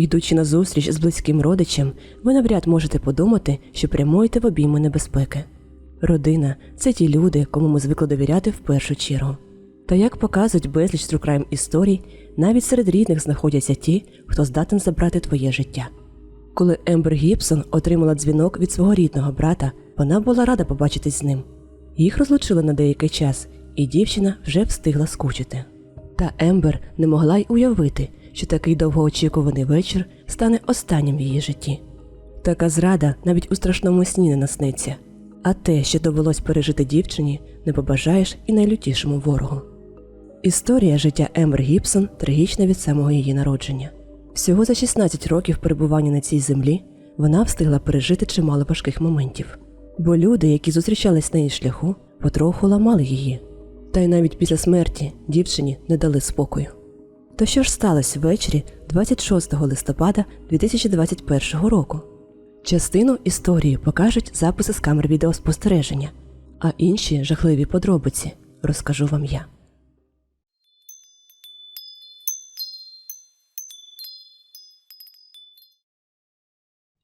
Йдучи на зустріч з близьким родичем, ви навряд можете подумати, що прямуєте в обійми небезпеки. Родина це ті люди, кому ми звикли довіряти в першу чергу. Та як показують безліч трукрайм історій, навіть серед рідних знаходяться ті, хто здатен забрати твоє життя. Коли Ембер Гібсон отримала дзвінок від свого рідного брата, вона була рада побачитись з ним. Їх розлучили на деякий час, і дівчина вже встигла скучити. Та Ембер не могла й уявити, що такий довгоочікуваний вечір стане останнім в її житті. Така зрада навіть у страшному сні не насниться, а те, що довелось пережити дівчині, не побажаєш і найлютішому ворогу. Історія життя Ембер Гібсон трагічна від самого її народження. Всього за 16 років перебування на цій землі вона встигла пережити чимало важких моментів, бо люди, які зустрічались на її шляху, потроху ламали її. Та й навіть після смерті дівчині не дали спокою. То що ж сталося ввечері 26 листопада 2021 року? Частину історії покажуть записи з камер відеоспостереження, а інші жахливі подробиці розкажу вам я.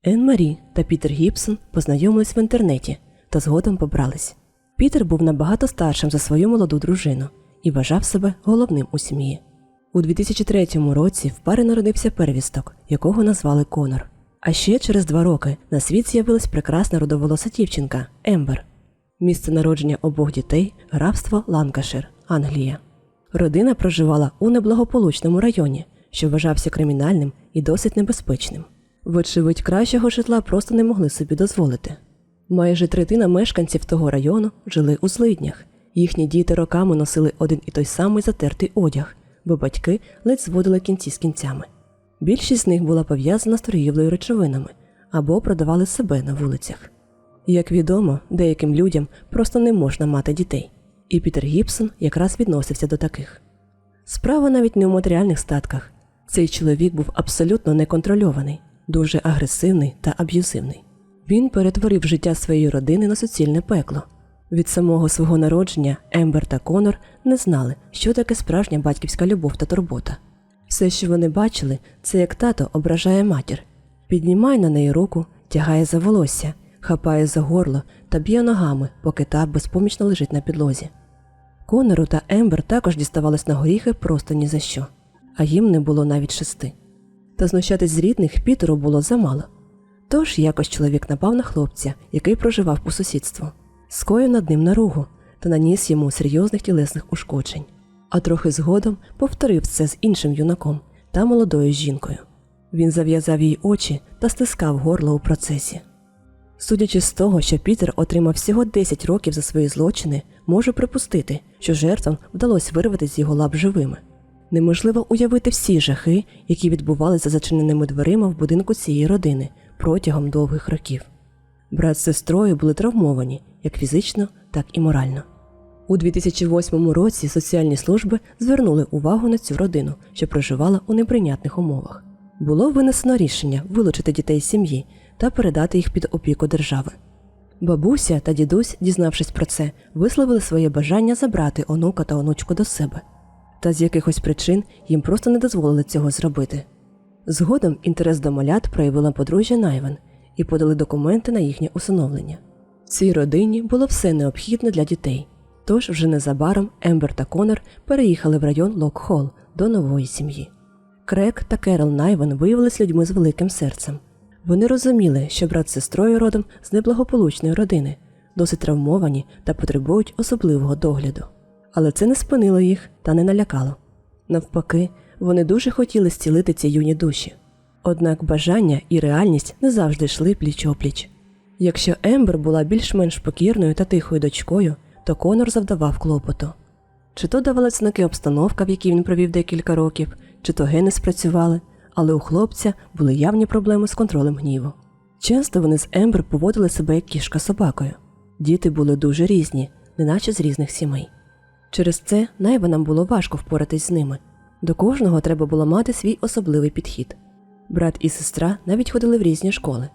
Ен Марі та Пітер Гібсон познайомились в інтернеті та згодом побрались. Пітер був набагато старшим за свою молоду дружину і вважав себе головним у сім'ї. У 2003 році в пари народився первісток, якого назвали Конор. А ще через два роки на світ з'явилась прекрасна родоволоса дівчинка Ембер. Місце народження обох дітей графство Ланкашир, Англія. Родина проживала у неблагополучному районі, що вважався кримінальним і досить небезпечним. Вочевидь, кращого житла просто не могли собі дозволити. Майже третина мешканців того району жили у злиднях. Їхні діти роками носили один і той самий затертий одяг, бо батьки ледь зводили кінці з кінцями. Більшість з них була пов'язана з торгівлею речовинами або продавали себе на вулицях. Як відомо, деяким людям просто не можна мати дітей, і Пітер Гібсон якраз відносився до таких. Справа навіть не у матеріальних статках. Цей чоловік був абсолютно неконтрольований, дуже агресивний та аб'юзивний. Він перетворив життя своєї родини на суцільне пекло. Від самого свого народження Ембер та Конор не знали, що таке справжня батьківська любов та турбота. Все, що вони бачили, це як тато ображає матір, піднімає на неї руку, тягає за волосся, хапає за горло та б'є ногами, поки та безпомічно лежить на підлозі. Конору та Ембер також діставались на горіхи просто ні за що, а їм не було навіть шести. Та знущатись з рідних Пітеру було замало. Тож якось чоловік напав на хлопця, який проживав по сусідству, скоїв над ним наругу та наніс йому серйозних тілесних ушкоджень, а трохи згодом повторив це з іншим юнаком та молодою жінкою. Він зав'язав їй очі та стискав горло у процесі. Судячи з того, що Пітер отримав всього 10 років за свої злочини, можу припустити, що жертвам вдалося вирвати з його лап живими. Неможливо уявити всі жахи, які відбувалися за зачиненими дверима в будинку цієї родини протягом довгих років. Брат з сестрою були травмовані як фізично, так і морально. У 2008 році соціальні служби звернули увагу на цю родину, що проживала у неприйнятних умовах. Було винесено рішення вилучити дітей з сім'ї та передати їх під опіку держави. Бабуся та дідусь, дізнавшись про це, висловили своє бажання забрати онука та онучку до себе. Та з якихось причин їм просто не дозволили цього зробити. Згодом інтерес до малят проявила подружжя Найвен і подали документи на їхнє усиновлення. Цій родині було все необхідне для дітей. Тож вже незабаром Ембер та Конор переїхали в район Лок-Холл до нової сім'ї. Крек та Керол Найвен виявилися людьми з великим серцем. Вони розуміли, що брат з сестрою родом з неблагополучної родини, досить травмовані та потребують особливого догляду. Але це не спинило їх та не налякало. Навпаки, вони дуже хотіли зцілити ці юні душі. Однак бажання і реальність не завжди йшли пліч опліч. Якщо Ембер була більш-менш покірною та тихою дочкою, то Конор завдавав клопоту. Чи то давала знаки обстановка, в якій він провів декілька років, чи то гени спрацювали, але у хлопця були явні проблеми з контролем гніву. Часто вони з Ембер поводили себе як кішка собакою. Діти були дуже різні, неначе з різних сімей. Через це Найванам було важко впоратись з ними. До кожного треба було мати свій особливий підхід. Брат і сестра навіть ходили в різні школи.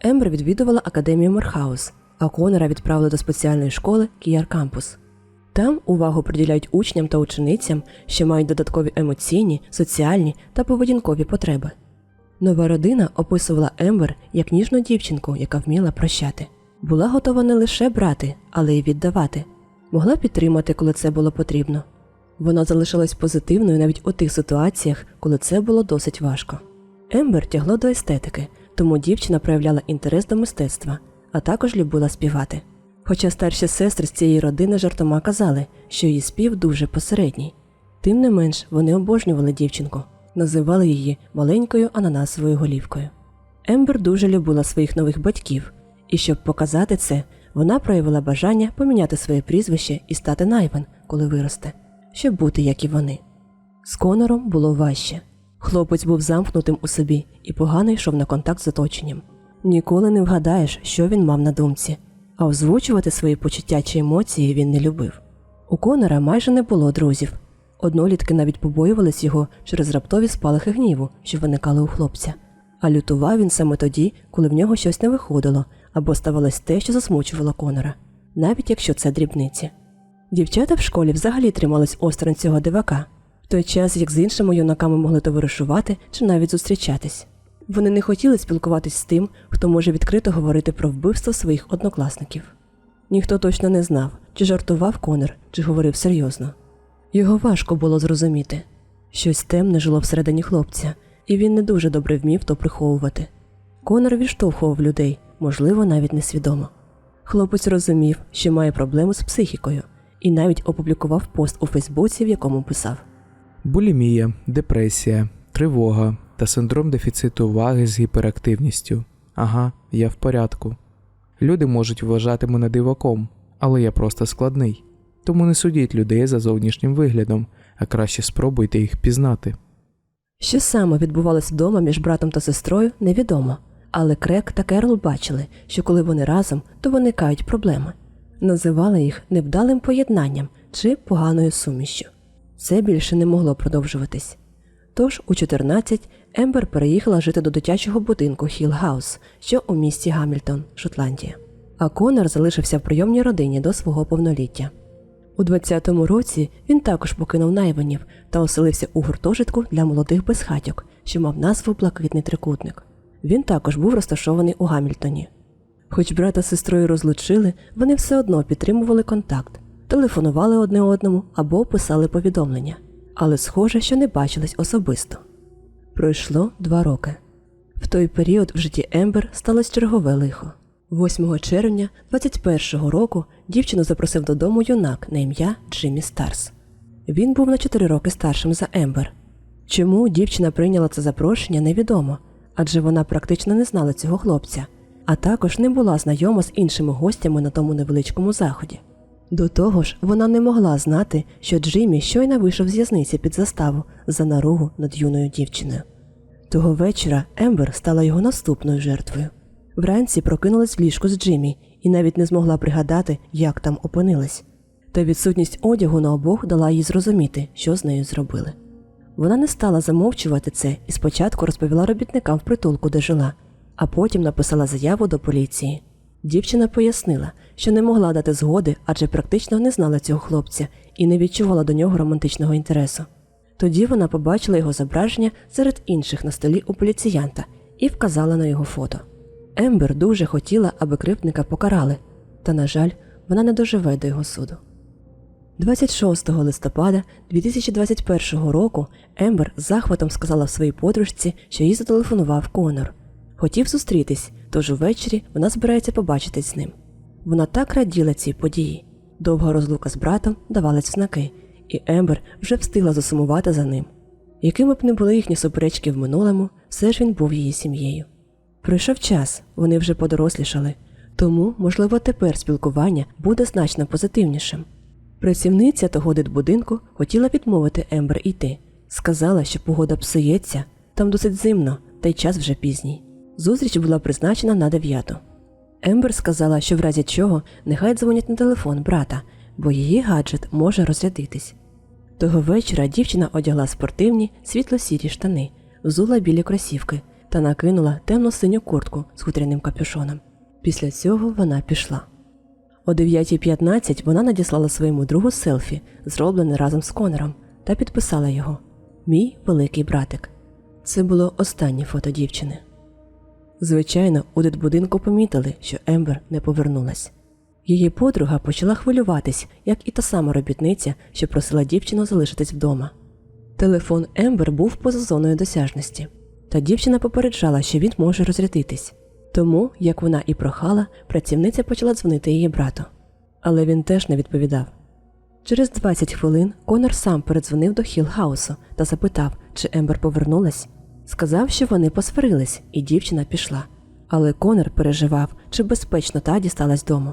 Ембер відвідувала академію Морхаус, а Конора відправили до спеціальної школи Кіяр Кампус. Там увагу приділяють учням та ученицям, що мають додаткові емоційні, соціальні та поведінкові потреби. Нова родина описувала Ембер як ніжну дівчинку, яка вміла прощати. Була готова не лише брати, але й віддавати. Могла підтримати, коли це було потрібно. Вона залишилась позитивною навіть у тих ситуаціях, коли це було досить важко. Ембер тягло до естетики, тому дівчина проявляла інтерес до мистецтва, а також любила співати. Хоча старші сестри з цієї родини жартома казали, що її спів дуже посередній. Тим не менш, вони обожнювали дівчинку, називали її маленькою ананасовою голівкою. Ембер дуже любила своїх нових батьків, і щоб показати це, вона проявила бажання поміняти своє прізвище і стати Найвен, коли виросте, щоб бути як і вони. З Конором було важче. Хлопець був замкнутим у собі і погано йшов на контакт з оточенням. Ніколи не вгадаєш, що він мав на думці, а озвучувати свої почуття чи емоції він не любив. У Конора майже не було друзів. Однолітки навіть побоювались його через раптові спалахи гніву, що виникали у хлопця. А лютував він саме тоді, коли в нього щось не виходило або ставалось те, що засмучувало Конора, навіть якщо це дрібниці. Дівчата в школі взагалі тримались осторонь цього дивака, в той час як з іншими юнаками могли товаришувати чи навіть зустрічатись. Вони не хотіли спілкуватись з тим, хто може відкрито говорити про вбивство своїх однокласників. Ніхто точно не знав, чи жартував Конор, чи говорив серйозно. Його важко було зрозуміти. Щось темне жило всередині хлопця, і він не дуже добре вмів то приховувати. Конор відштовхував людей, можливо, навіть несвідомо. Хлопець розумів, що має проблему з психікою, і навіть опублікував пост у Фейсбуці, в якому писав: Булімія, депресія, тривога та синдром дефіциту уваги з гіперактивністю. Ага, я в порядку. Люди можуть вважати мене диваком, але я просто складний. Тому не судіть людей за зовнішнім виглядом, а краще спробуйте їх пізнати. Що саме відбувалося вдома між братом та сестрою, невідомо. Але Крек та Керол бачили, що коли вони разом, то виникають проблеми. Називали їх невдалим поєднанням чи поганою сумішчю. Це більше не могло продовжуватись. Тож у 14 Ембер переїхала жити до дитячого будинку Хіл Хаус, що у місті Гамільтон, Шотландія. А Конор залишився в прийомній родині до свого повноліття. У 20-му році він також покинув найванів та оселився у гуртожитку для молодих безхатьок, що мав назву Блакитний трикутник. Він також був розташований у Гамільтоні. Хоч брата з сестрою розлучили, вони все одно підтримували контакт, телефонували одне одному або писали повідомлення, але схоже, що не бачились особисто. Пройшло два роки. В той період в житті Ембер сталося чергове лихо. 8 червня 21-го року дівчину запросив додому юнак на ім'я Джиммі Старс. Він був на 4 роки старшим за Ембер. Чому дівчина прийняла це запрошення, невідомо, адже вона практично не знала цього хлопця, а також не була знайома з іншими гостями на тому невеличкому заході. До того ж, вона не могла знати, що Джиммі щойно вийшов з в'язниці під заставу за наругу над юною дівчиною. Того вечора Ембер стала його наступною жертвою. Вранці прокинулась в ліжку з Джиммі і навіть не змогла пригадати, як там опинилась. Та відсутність одягу на обох дала їй зрозуміти, що з нею зробили. Вона не стала замовчувати це і спочатку розповіла робітникам в притулку, де жила, а потім написала заяву до поліції. Дівчина пояснила, що не могла дати згоди, адже практично не знала цього хлопця і не відчувала до нього романтичного інтересу. Тоді вона побачила його зображення серед інших на столі у поліціянта і вказала на його фото. Ембер дуже хотіла, аби кривдника покарали, та, на жаль, вона не доживе до його суду. 26 листопада 2021 року Ембер з захватом сказала в своїй подружці, що їй зателефонував Конор. Хотів зустрітись, тож увечері вона збирається побачитись з ним. Вона так раділа цій події. Довга розлука з братом давалась в знаки, і Ембер вже встигла засумувати за ним. Якими б не були їхні суперечки в минулому, все ж він був її сім'єю. Пройшов час, вони вже подорослішали, тому, можливо, тепер спілкування буде значно позитивнішим. Працівниця того дитбудинку хотіла відмовити Ембер йти. Сказала, що погода псується, там досить зимно, та й час вже пізній. Зустріч була призначена на дев'яту. Ембер сказала, що в разі чого нехай дзвонять на телефон брата, бо її гаджет може розрядитись. Того вечора дівчина одягла спортивні світло-сірі штани, взула білі кросівки та накинула темно-синю куртку з хутряним капюшоном. Після цього вона пішла. О 9.15 вона надіслала своєму другу селфі, зроблене разом з Конором, та підписала його Мій великий братик. Це було останнє фото дівчини. Звичайно, у дитбудинку помітили, що Ембер не повернулась. Її подруга почала хвилюватись, як і та сама робітниця, що просила дівчину залишитись вдома. Телефон Ембер був поза зоною досяжності, та дівчина попереджала, що він може розрядитись. Тому, як вона і прохала, працівниця почала дзвонити її брату. Але він теж не відповідав. Через 20 хвилин Конор сам передзвонив до Хілхаусу та запитав, чи Ембер повернулась. Сказав, що вони посварились, і дівчина пішла. Але Конор переживав, чи безпечно та дісталась дому.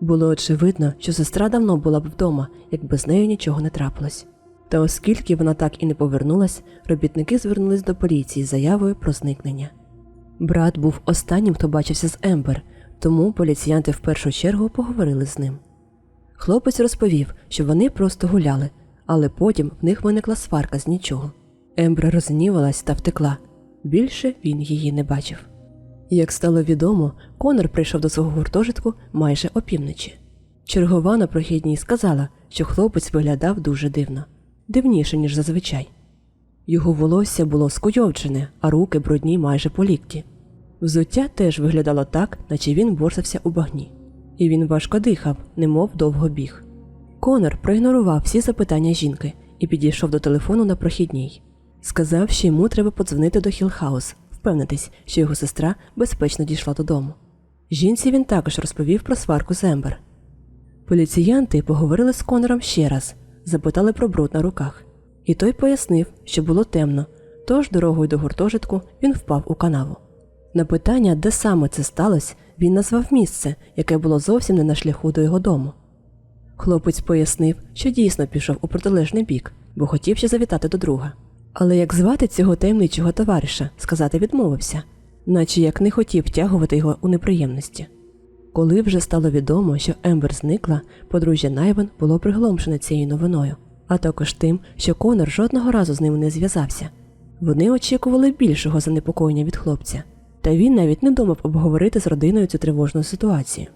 Було очевидно, що сестра давно була б вдома, якби з нею нічого не трапилось. Та оскільки вона так і не повернулась, робітники звернулись до поліції з заявою про зникнення. Брат був останнім, хто бачився з Ембер, тому поліціянти в першу чергу поговорили з ним. Хлопець розповів, що вони просто гуляли, але потім в них виникла сварка з нічого. Ембер розгнівалась та втекла. Більше він її не бачив. Як стало відомо, Конор прийшов до свого гуртожитку майже опівночі. Чергова на прохідній сказала, що хлопець виглядав дуже дивно, дивніше, ніж зазвичай. Його волосся було скуйовджене, а руки брудні майже по лікті. Взуття теж виглядало так, наче він борсався у багні, і він важко дихав, немов довго біг. Конор проігнорував всі запитання жінки і підійшов до телефону на прохідній. Сказав, що йому треба подзвонити до Хілхаус, впевнитись, що його сестра безпечно дійшла додому. Жінці він також розповів про сварку з Ембер. Поліціянти поговорили з Конором ще раз, запитали про бруд на руках. І той пояснив, що було темно, тож дорогою до гуртожитку він впав у канаву. На питання, де саме це сталося, він назвав місце, яке було зовсім не на шляху до його дому. Хлопець пояснив, що дійсно пішов у протилежний бік, бо хотів ще завітати до друга. Але як звати цього таємничого товариша, сказати відмовився, наче як не хотів втягувати його у неприємності. Коли вже стало відомо, що Ембер зникла, подружжя Найвен було приголомшене цією новиною, а також тим, що Конор жодного разу з ними не зв'язався. Вони очікували більшого занепокоєння від хлопця, та він навіть не думав обговорити з родиною цю тривожну ситуацію.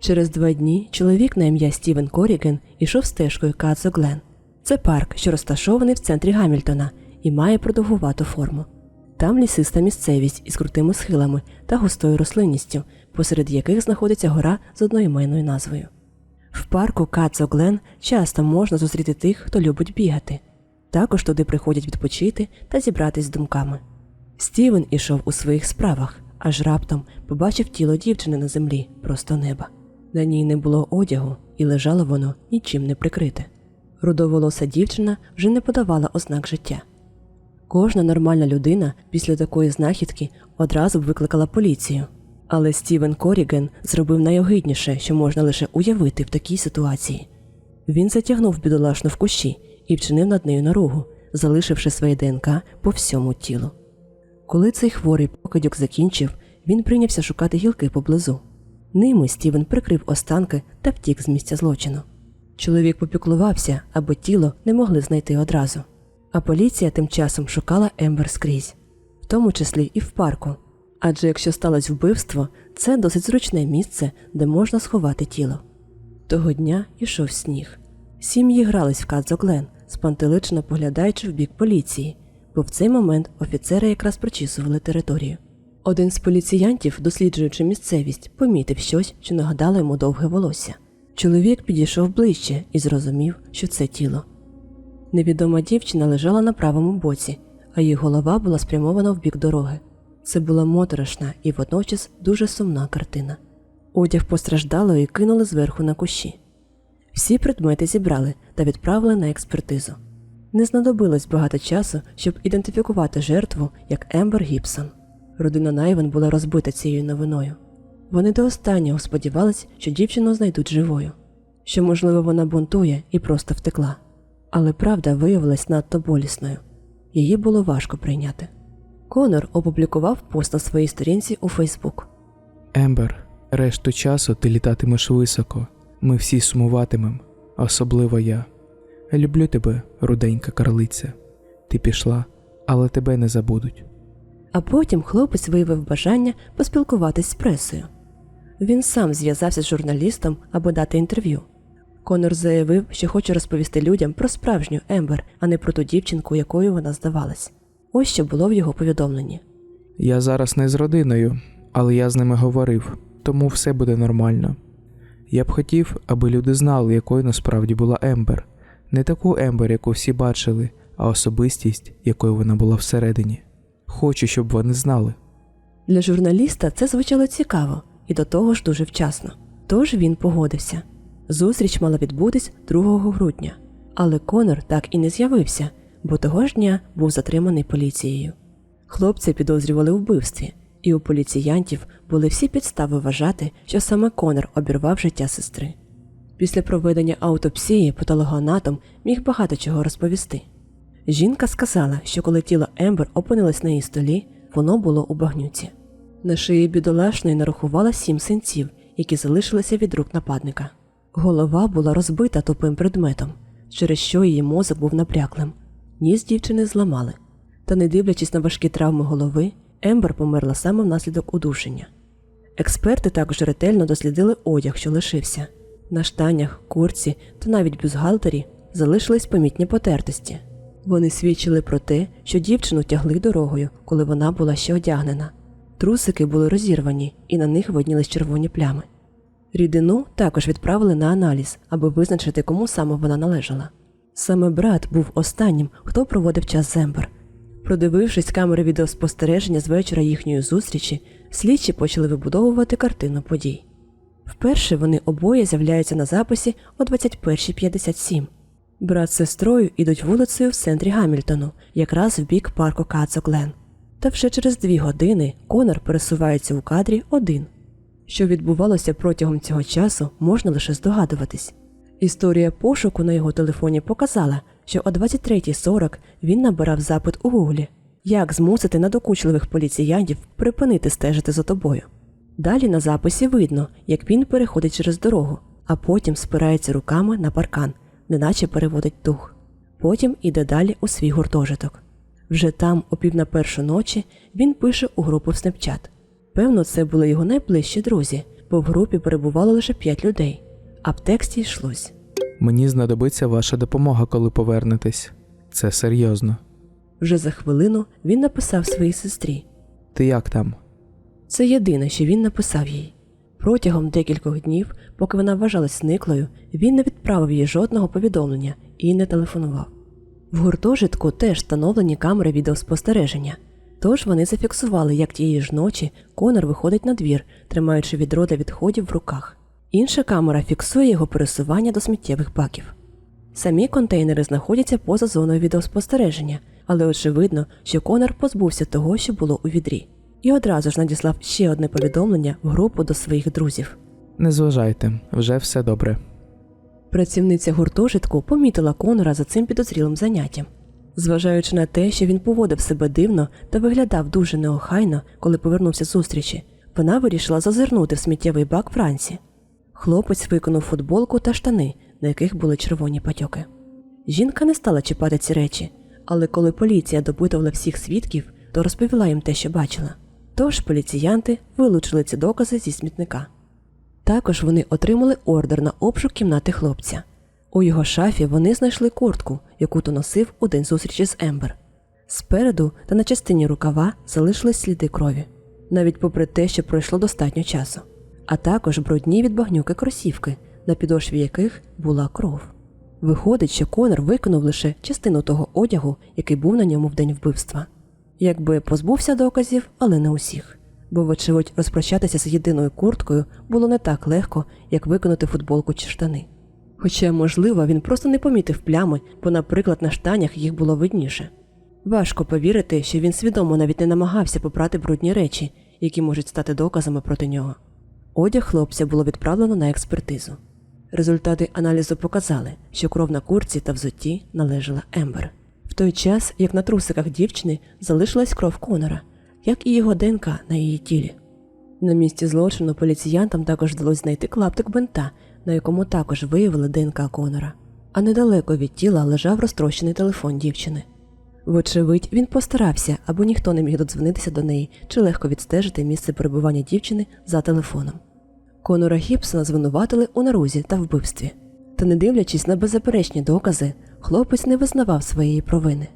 Через два дні чоловік на ім'я Стівен Коріген ішов стежкою Кадзо Глен. Це парк, що розташований в центрі Гамільтона і має продовгувату форму. Там лісиста місцевість із крутими схилами та густою рослинністю, посеред яких знаходиться гора з одноіменною назвою. В парку Кадзо Глен часто можна зустріти тих, хто любить бігати. Також туди приходять відпочити та зібратись з думками. Стівен ішов у своїх справах, аж раптом побачив тіло дівчини на землі, просто неба. На ній не було одягу, і лежало воно нічим не прикрите. Рудоволоса дівчина вже не подавала ознак життя. Кожна нормальна людина після такої знахідки одразу б викликала поліцію. Але Стівен Коріген зробив найогидніше, що можна лише уявити в такій ситуації. Він затягнув бідолашну в кущі і вчинив над нею наругу, залишивши своє ДНК по всьому тілу. Коли цей хворий покидьок закінчив, він прийнявся шукати гілки поблизу. Ними Стівен прикрив останки та втік з місця злочину. Чоловік попіклувався, аби тіло не могли знайти одразу. А поліція тим часом шукала Ембер скрізь, в тому числі і в парку. Адже якщо сталося вбивство, це досить зручне місце, де можна сховати тіло. Того дня йшов сніг. Сім'ї грались в Кадзоглен, спантеличено поглядаючи в бік поліції, бо в цей момент офіцери якраз прочісували територію. Один з поліціянтів, досліджуючи місцевість, помітив щось, що нагадало йому довге волосся. Чоловік підійшов ближче і зрозумів, що це тіло. Невідома дівчина лежала на правому боці, а її голова була спрямована в бік дороги. Це була моторошна і водночас дуже сумна картина. Одяг постраждалої кинули зверху на кущі. Всі предмети зібрали та відправили на експертизу. Не знадобилось багато часу, щоб ідентифікувати жертву як Ембер Гібсон. Родина Найвен була розбита цією новиною. Вони до останнього сподівались, що дівчину знайдуть живою, що, можливо, вона бунтує і просто втекла. Але правда виявилась надто болісною. Її було важко прийняти. Конор опублікував пост на своїй сторінці у Фейсбук. Ембер, решту часу ти літатимеш високо. Ми всі сумуватимем, особливо я. Люблю тебе, руденька карлиця. Ти пішла, але тебе не забудуть. А потім хлопець виявив бажання поспілкуватись з пресою. Він сам зв'язався з журналістом, аби дати інтерв'ю. Конор заявив, що хоче розповісти людям про справжню Ембер, а не про ту дівчинку, якою вона здавалась. Ось що було в його повідомленні. Я зараз не з родиною, але я з ними говорив, тому все буде нормально. Я б хотів, аби люди знали, якою насправді була Ембер. Не таку Ембер, яку всі бачили, а особистість, якою вона була всередині. Хочу, щоб вони знали. Для журналіста це звучало цікаво і до того ж дуже вчасно. Тож він погодився. Зустріч мала відбутись 2 грудня, але Конор так і не з'явився, бо того ж дня був затриманий поліцією. Хлопця підозрювали у вбивстві, і у поліціянтів були всі підстави вважати, що саме Конор обірвав життя сестри. Після проведення аутопсії патологоанатом міг багато чого розповісти. Жінка сказала, що коли тіло Ембер опинилось на її столі, воно було у багнюці. На шиї бідолашної нарахувала сім синців, які залишилися від рук нападника. Голова була розбита тупим предметом, через що її мозок був напряклим. Ніс дівчини зламали. Та не дивлячись на важкі травми голови, Ембер померла саме внаслідок удушення. Експерти також ретельно дослідили одяг, що лишився. На штанях, курці та навіть бюстгальтері залишились помітні потертості. Вони свідчили про те, що дівчину тягли дорогою, коли вона була ще одягнена. Трусики були розірвані, і на них виднілись червоні плями. Рідину також відправили на аналіз, аби визначити, кому саме вона належала. Саме брат був останнім, хто проводив час з Ембер. Продивившись камери відеоспостереження з вечора їхньої зустрічі, слідчі почали вибудовувати картину подій. Вперше вони обоє з'являються на записі о 21.57. Брат з сестрою ідуть вулицею в центрі Гамільтону, якраз в бік парку Кацоклен. Та вже через дві години Конор пересувається у кадрі один. Що відбувалося протягом цього часу, можна лише здогадуватись. Історія пошуку на його телефоні показала, що о 23.40 він набирав запит у гуглі як змусити надокучливих поліціянтів припинити стежити за тобою. Далі на записі видно, як він переходить через дорогу, а потім спирається руками на паркан, неначе переводить дух. Потім іде далі у свій гуртожиток. Вже там, о пів на першу ночі, він пише у групу в Snapchat. Певно, це були його найближчі друзі, бо в групі перебувало лише п'ять людей, а в тексті йшлось. Мені знадобиться ваша допомога, коли повернетесь. Це серйозно. Вже за хвилину він написав своїй сестрі. Ти як там? Це єдине, що він написав їй. Протягом декількох днів, поки вона вважалась зниклою, він не відправив їй жодного повідомлення і не телефонував. В гуртожитку теж встановлені камери відеоспостереження, тож вони зафіксували, як тієї ж ночі Конор виходить на двір, тримаючи відро для відходів в руках. Інша камера фіксує його пересування до сміттєвих баків. Самі контейнери знаходяться поза зоною відеоспостереження, але очевидно, що Конор позбувся того, що було у відрі, і одразу ж надіслав ще одне повідомлення в групу до своїх друзів. Не зважайте, вже все добре. Працівниця гуртожитку помітила Конора за цим підозрілим заняттям. Зважаючи на те, що він поводив себе дивно та виглядав дуже неохайно, коли повернувся з зустрічі, вона вирішила зазирнути в сміттєвий бак вранці. Хлопець виконав футболку та штани, на яких були червоні патьоки. Жінка не стала чіпати ці речі, але коли поліція допитувала всіх свідків, то розповіла їм те, що бачила. Тож поліціянти вилучили ці докази зі смітника. Також вони отримали ордер на обшук кімнати хлопця. У його шафі вони знайшли куртку, яку то носив у день зустрічі з Ембер. Спереду та на частині рукава залишились сліди крові, навіть попри те, що пройшло достатньо часу, а також брудні від багнюки кросівки, на підошві яких була кров. Виходить, що Конор виконав лише частину того одягу, який був на ньому в день вбивства. Якби позбувся доказів, але не усіх. Бо, вочевидь, розпрощатися з єдиною курткою було не так легко, як виконати футболку чи штани. Хоча, можливо, він просто не помітив плями, бо, наприклад, на штанях їх було видніше. Важко повірити, що він свідомо навіть не намагався попрати брудні речі, які можуть стати доказами проти нього. Одяг хлопця було відправлено на експертизу. Результати аналізу показали, що кров на курці та взутті належала Ембер. В той час, як на трусиках дівчини залишилась кров Конора, як і його ДНК на її тілі. На місці злочину поліціянтам також вдалося знайти клаптик бинта, на якому також виявили ДНК Конора. А недалеко від тіла лежав розтрощений телефон дівчини. Вочевидь, він постарався, аби ніхто не міг додзвонитися до неї чи легко відстежити місце перебування дівчини за телефоном. Конора Гібсона звинуватили у нарузі та вбивстві. Та не дивлячись на беззаперечні докази, хлопець не визнавав своєї провини.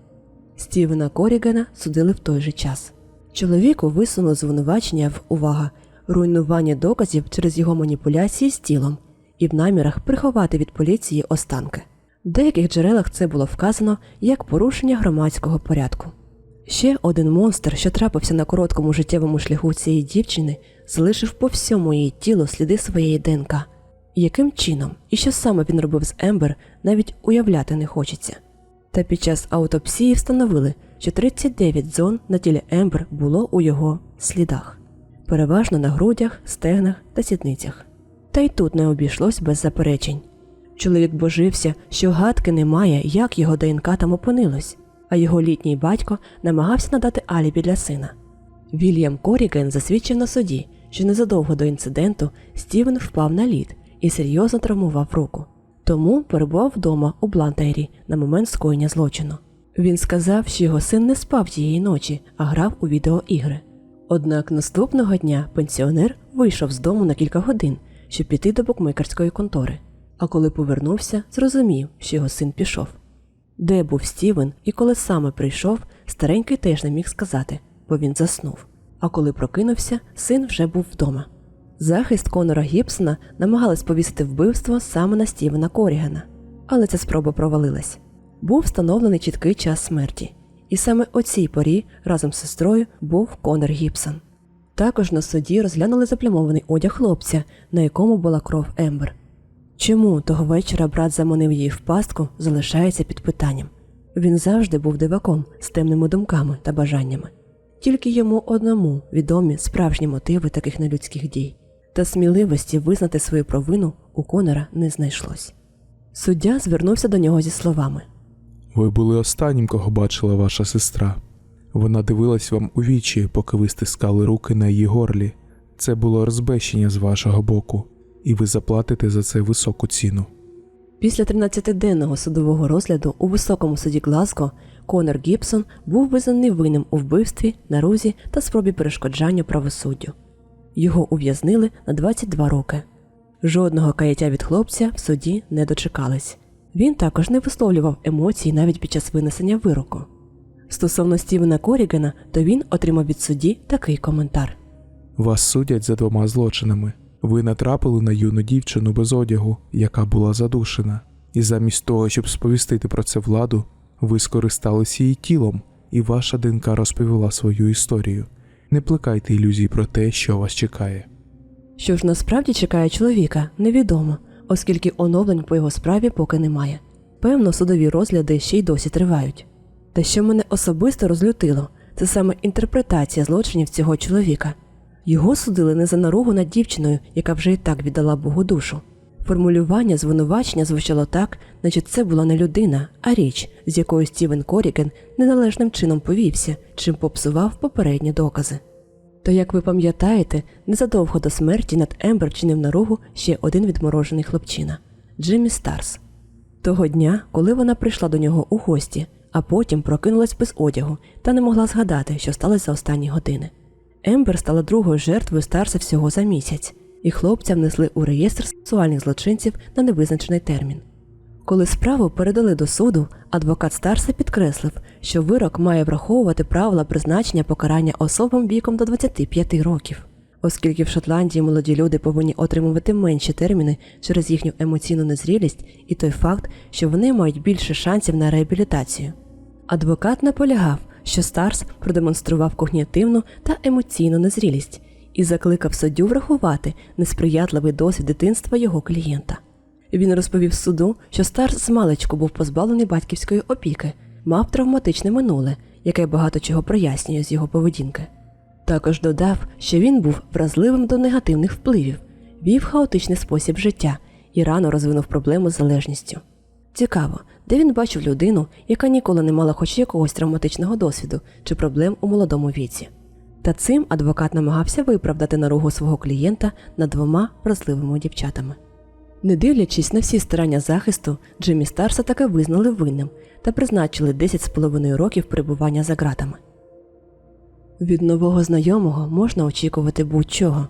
Стівена Корігана судили в той же час. Чоловіку висунули звинувачення в увага руйнування доказів через його маніпуляції з тілом і в намірах приховати від поліції останки. В деяких джерелах це було вказано як порушення громадського порядку. Ще один монстр, що трапився на короткому життєвому шляху цієї дівчини, залишив по всьому її тілу сліди своєї ДНК. Яким чином і що саме він робив з Ембер, навіть уявляти не хочеться. Та під час аутопсії встановили, що 39 зон на тілі Ембер було у його слідах, переважно на грудях, стегнах та сідницях. Та й тут не обійшлось без заперечень. Чоловік божився, що гадки немає, як його ДНК там опинилось, а його літній батько намагався надати алібі для сина. Вільям Коріген засвідчив на суді, що незадовго до інциденту Стівен впав на лід і серйозно травмував руку. Тому перебував вдома у Блантайрі на момент скоєння злочину. Він сказав, що його син не спав тієї ночі, а грав у відеоігри. Однак наступного дня пенсіонер вийшов з дому на кілька годин, щоб піти до букмекерської контори. А коли повернувся, зрозумів, що його син пішов. Де був Стівен і коли саме прийшов, старенький теж не міг сказати, бо він заснув. А коли прокинувся, син вже був вдома. Захист Конора Гібсона намагались повісити вбивство саме на Стівена Корігана, але ця спроба провалилась. Був встановлений чіткий час смерті, і саме о цій порі разом з сестрою був Конор Гібсон. Також на суді розглянули заплямований одяг хлопця, на якому була кров Ембер. Чому того вечора брат заманив її в пастку, залишається під питанням. Він завжди був диваком з темними думками та бажаннями. Тільки йому одному відомі справжні мотиви таких нелюдських дій, та сміливості визнати свою провину у Конора не знайшлось. Суддя звернувся до нього зі словами: Ви були останнім, кого бачила ваша сестра. Вона дивилась вам у вічі, поки ви стискали руки на її горлі. Це було розбещення з вашого боку, і ви заплатите за це високу ціну. Після 13-денного судового розгляду у високому суді Глазго Конор Гібсон був визнаний винним у вбивстві, нарузі та спробі перешкоджання правосуддю. Його ув'язнили на 22 роки. Жодного каяття від хлопця в суді не дочекались. Він також не висловлював емоцій навіть під час винесення вироку. Стосовно Стівена Корігана, то він отримав від судді такий коментар. Вас судять за двома злочинами. Ви натрапили на юну дівчину без одягу, яка була задушена, і замість того, щоб сповістити про це владу, ви скористались її тілом, і ваша ДНК розповіла свою історію. Не плекайте ілюзій про те, що вас чекає. Що ж насправді чекає чоловіка, невідомо, оскільки оновлень по його справі поки немає. Певно, судові розгляди ще й досі тривають. Та що мене особисто розлютило, це саме інтерпретація злочинів цього чоловіка. Його судили не за наругу над дівчиною, яка вже і так віддала Богу душу. Формулювання звинувачення звучало так, наче це була не людина, а річ, з якою Стівен Корікен неналежним чином повівся, чим попсував попередні докази. То, як ви пам'ятаєте, незадовго до смерті над Ембер чинив наругу ще один відморожений хлопчина Джиммі Старс. Того дня, коли вона прийшла до нього у гості, а потім прокинулась без одягу та не могла згадати, що сталося за останні години. Ембер стала другою жертвою Старса всього за місяць, і хлопця внесли у реєстр сексуальних злочинців на невизначений термін. Коли справу передали до суду, адвокат Старса підкреслив, що вирок має враховувати правила призначення покарання особам віком до 25 років, оскільки в Шотландії молоді люди повинні отримувати менші терміни через їхню емоційну незрілість і той факт, що вони мають більше шансів на реабілітацію. Адвокат наполягав, що Старс продемонстрував когнітивну та емоційну незрілість і закликав суддю врахувати несприятливий досвід дитинства його клієнта. Він розповів суду, що Старс з маличку був позбавлений батьківської опіки, мав травматичне минуле, яке багато чого прояснює з його поведінки. Також додав, що він був вразливим до негативних впливів, вів хаотичний спосіб життя і рано розвинув проблему з залежністю. Цікаво, де він бачив людину, яка ніколи не мала хоч якогось травматичного досвіду чи проблем у молодому віці. Та цим адвокат намагався виправдати наругу свого клієнта над двома вразливими дівчатами. Не дивлячись на всі старання захисту, Джиммі Старса таки визнали винним та призначили 10,5 років перебування за ґратами. Від нового знайомого можна очікувати будь-чого.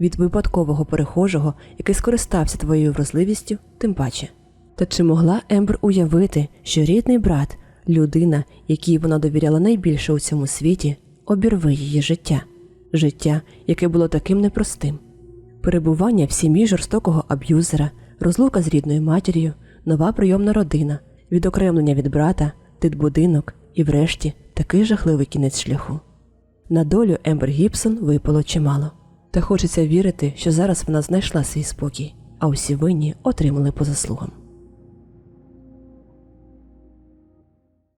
Від випадкового перехожого, який скористався твоєю вразливістю, тим паче. Та чи могла Ембер уявити, що рідний брат, Людина, якій вона довіряла найбільше у цьому світі, обірве її життя, життя, яке було таким непростим. Перебування в сім'ї жорстокого аб'юзера, розлука з рідною матір'ю, нова прийомна родина, відокремлення від брата, дитбудинок і, врешті, такий жахливий кінець шляху. На долю Ембер Гібсон випало чимало. Та хочеться вірити, що зараз вона знайшла свій спокій, а усі винні отримали по заслугам.